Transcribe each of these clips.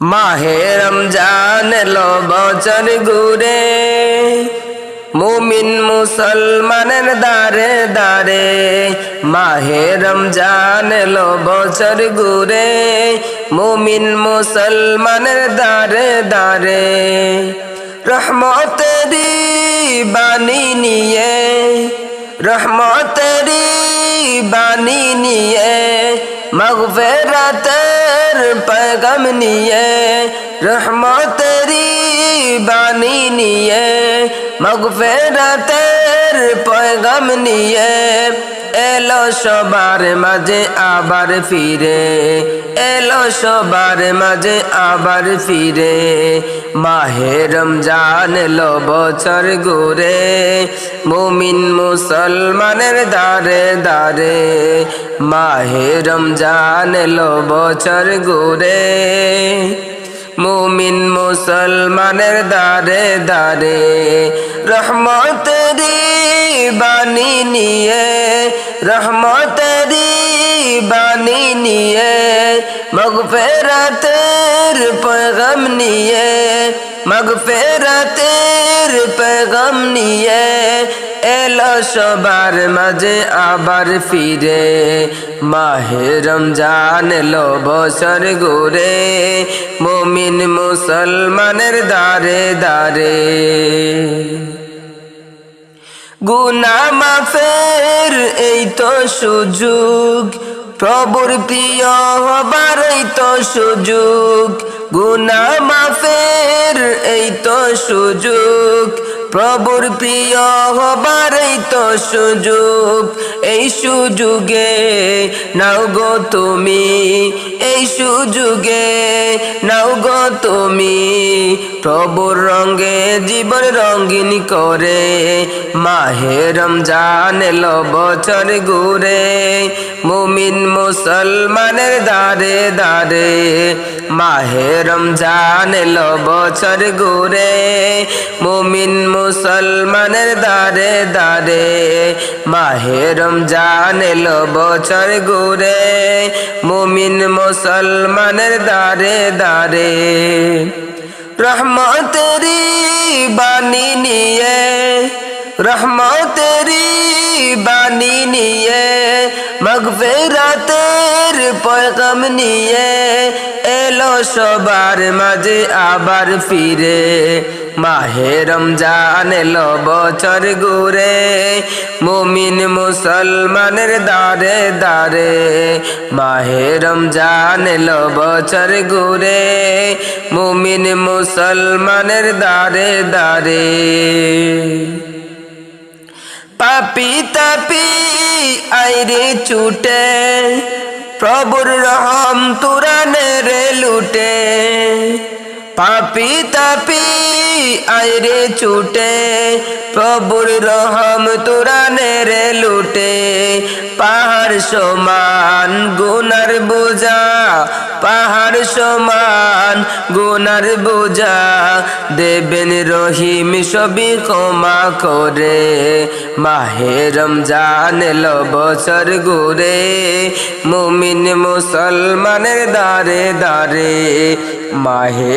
মাহে রমজান লো বছর ঘুরে মুমিন মুসলমানের দারে দারে মাহে রমজান লো বছর ঘুরে মুমিন মুসলমানের দারে দারে রহমতেরি বাণী নিয়ে রহমতেরি বাণী নিয়ে মগফেরাতের পগম নিয়ে রহমতেরি বাণী নিয়ে, মগফেরাতের পয়গাম নিয়ে এলো সবার মাঝে আবার ফিরে, এলো সবার মাঝে আবার ফিরে। মাহেরম জান এলো বছর ঘুরে, মুমিন মুসলমানের দারে দারে মাহেরম জান এলো বছর ঘুরে। মুমিন মুসলমানের দারে দারে রহমতেরি বাণী নিয়ে রহমতেরি বাণী নিয়ে মগফেরাতের পয়গম নিয়ে, মগফেরাতের পয়গম নিয়ে এলো সবার মাঝে আবার ফিরে। মাহেরম জানলো বসর গোরে মোমিন মুসলমানের দারে দারে গুনা মাফের এই তো সুযোগ প্রভুর প্রিয় এই তো সুযোগ। গুনা মাফের এই তো সুযোগ। প্রভুর প্রিয় হবার এই তো সুযোগ। এই সুযোগে নাও গো তুমি, এই সুযোগে নাও গো তুমি। প্রভুর রঙ্গে জীবন রঙ্গিন করে, মাহে রমজান এলো বছর ঘুরে। মুমিন মুসলমানের দারে দারে মাহে রমজান এলো বছর ঘুরে। মুমিন মুসলমানের দারে দারে মাহে রমজান এলো বছর ঘুরে। মুমিন মুসলমানের দারে দারে রহমতেরি বাণী নিয়ে রহমতেরি বাণী নিয়ে, মগফেরাতের পয়গম নিয়ে এলো সবার মাঝে আবার ফিরে। মাহে রমজান এলো বছর ঘুরে মুমিন মুসলমানের দারে দারে মাহে রমজান এলো বছর ঘুরে মুমিন মুসলমানের দারে দারে পাপি তাপি আইরে ছুটে, প্রভুর রহম তুরানে রে লুটে। পাপি তাপি, আইরে ছুটে প্রভুর রহম তুরানে রে লুটে। পাহাড় সমান গুনার বোঝা, পাহাড় সমান গুনার বোঝা। দেবেন রহিম সবই ক্ষমা করে, মাহে রমজান এলো বছর ঘুরে। মুমিন মুসলমানের দারে দারে মাহে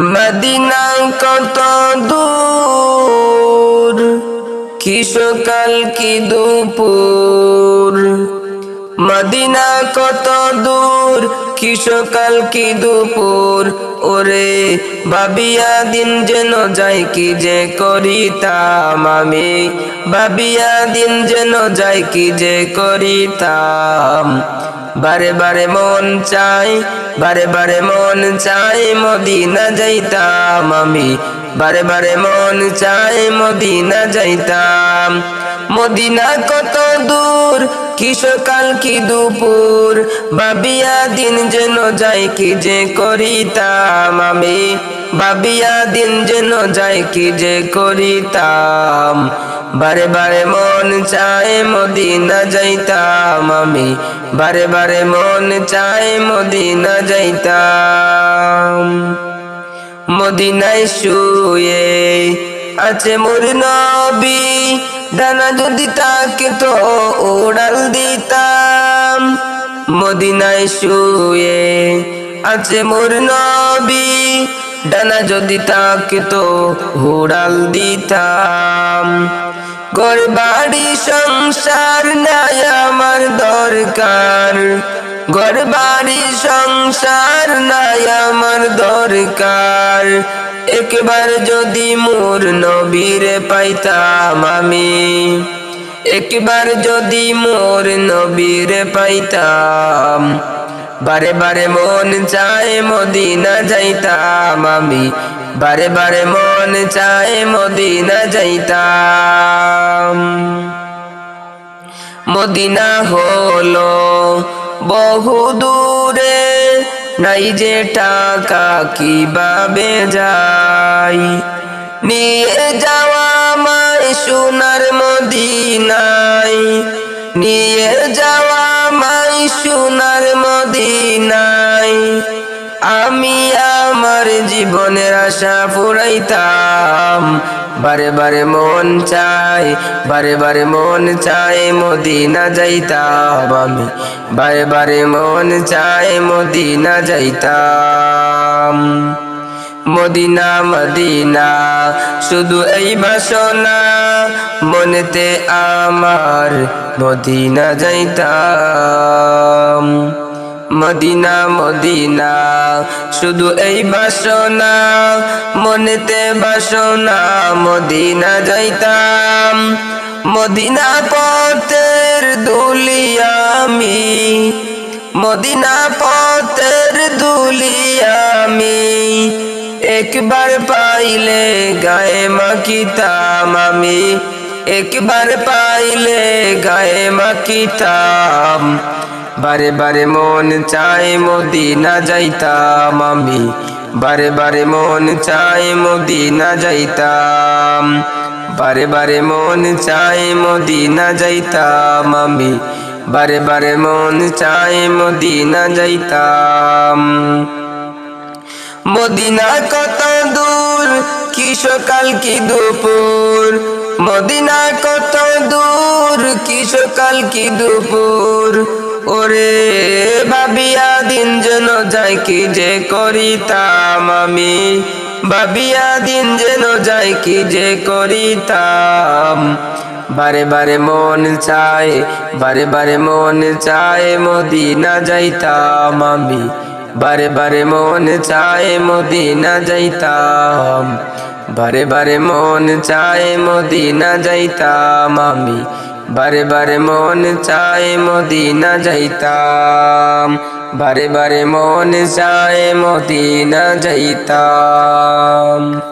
মদিনা কত দূর? কি সকাল কি দুপুর? মদিনা কত দূর? কি সকাল কি দুপুর? ওরে বাবিয়া দিন যেন যাই কি যে করিতাম আমি। বাবিয়া দিন যেন যাই কি যে করিতাম। বারে বারে মন চাই, বারে বারে মন চাই মদিনা যাইতাম আমি। বারে বারে মন চাই মদিনা যাইতাম। মদিনা কত দূর, কি সকাল, কি দুপুর বাবিয়া দিন যেন যাই কি যে করিতাম আমি। বাবিয়া দিন যেন যাই কি যে করিতাম। বারে বারে মন চায় মদিনা যাইতাম আমি। বারে বারে মন চায় মদিনা যাইতাম। মদিনায় শুয়ে আছে মোর নবী ডানা যদি তাকে তো উড়াল দিতাম। মদিনায় শুয়ে আছে মোর নবী ডানা যদি তাকে তো উড়াল দিতাম। ঘর, বাড়ি, সংসার নাই আমার দরকার। ঘর, বাড়ি, সংসার নাই আমার দরকার। একবার যদি মোর নবীর পাইতাম আমি, একবার যদি মোর নবীর পাইতাম বারে বারে মন চায় মদিনা যাইতাম আমি। বারে বারে মন চায় মদিনা যাইতাম। মদিনা হলো বহু দূরে, নাই যে টাকা কীভাবে যাই নিয়ে যাওয়া মাই সোনার মদিনাই নিয়ে যাওয়া মাই সোনার মদিনাই আমি আমার জীবনের আশা ফুরাইতাম বারে বারে মন চাই বারে বারে মন চাই মদিনা যাইতাম আমি। বারে বারে মন চাই মদিনা যাইতাম। মদিনা মদিনা, শুধু এই বাসনা মনেতে আমার মদিনা যাইতাম। মদিনা মদিনা, শুধু এই বাসনা, মনেতে বাসনা, মদিনা যাইতাম। মদিনা পথের দুলিয়ামি মদিনা পথের দুলিয়ামি একবার পাইলে গায়ে মাকিতাম আমি। একবার পাইলে গায়ে মাকিতাম বারে বারে মন চাই মদিনা যাইতাম আমি। বারে বারে মন চাই মদিনা যাইতাম। বারে বারে মন চাই মদিনা যাইতাম আমি। বারে বারে মন চাই মদিনা যাইতাম। মদিনা কত দূর, কি সকাল, কি দুপুর? মদিনা কত দূর কি সকাল কি দুপুর? ওরে বাবিয়া দিন যেন যাই, কি যে করিতাম আমি? বাবিয়া দিন যেন যাই, কি যে করিতাম? বারে বারে মন চায়, বারে বারে মন চায়, মদিনা যাইতাম আমি। বারে বারে মন চায়, মদিনা যাইতাম। বারে বারে মন চায় মদিনা যাইতাম আমি। বারে বারে মন চায় মদিনা যাইতাম। বারে বারে মন চায় মদিনা যাইতাম।